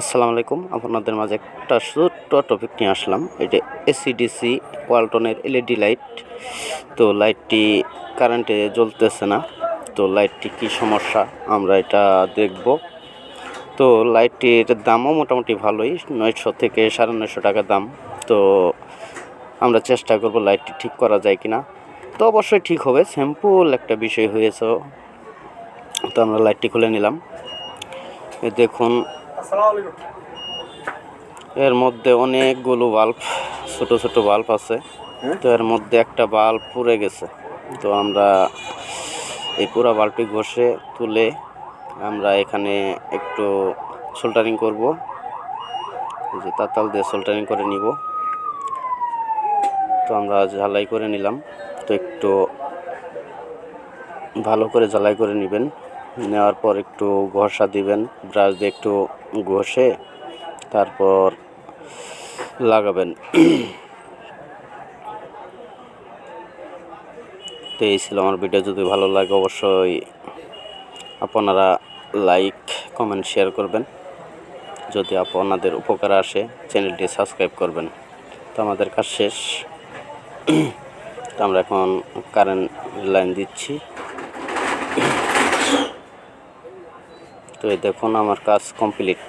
আসসালামু আলাইকুম। আপনাদের মাঝে একটা ছোট্ট টপিক নিয়ে আসলাম। এটা এসিডিসি ওয়ালটনের এলইডি লাইট তো লাইটটি কারেন্টে জ্বলতেছে না। তো লাইটটি কি সমস্যা? আমরা এটা দেখব। তো লাইটটির দামও মোটামুটি ভালোই। নয়শো থেকে সাড়ে নয়শো টাকা দাম। তো আমরা চেষ্টা করব লাইটটি ঠিক করা যায় কি না তো অবশ্যই ঠিক হবে। সিম্পল একটা বিষয় হয়েছে। তো আমরা লাইটটি খুলে নিলাম। দেখুন এর মধ্যে অনেকগুলো বাল্ব ছোট ছোট বাল্ব আছে। তো এর মধ্যে একটা বাল্ব পুড়ে গেছে। তো আমরা এই পুরো বাল্বটি ঘষে তুলে আমরা এখানে একটু সোল্টারিং করব। যে তাতাল দিয়ে সোল্টারিং করে নিব। তো আমরা ঝালাই করে নিলাম। তো একটু ভালো করে ঝালাই করে নেবেন। নেওয়ার পর একটু ঘষা দিবেন। ব্রাশ দিয়ে একটু ঘষে তারপর লাগাবেন। তো এই ছিল আমার ভিডিও। যদি ভালো লাগে অবশ্যই আপনারা লাইক, কমেন্ট, শেয়ার করবেন। যদি আপনাদের উপকার আসে, চ্যানেলটি সাবস্ক্রাইব করবেন। তো আমাদের কাজ শেষ। আমরা এখন কারেন্ট লাইন দিচ্ছি। এই দেখুন আমার কাজ কমপ্লিট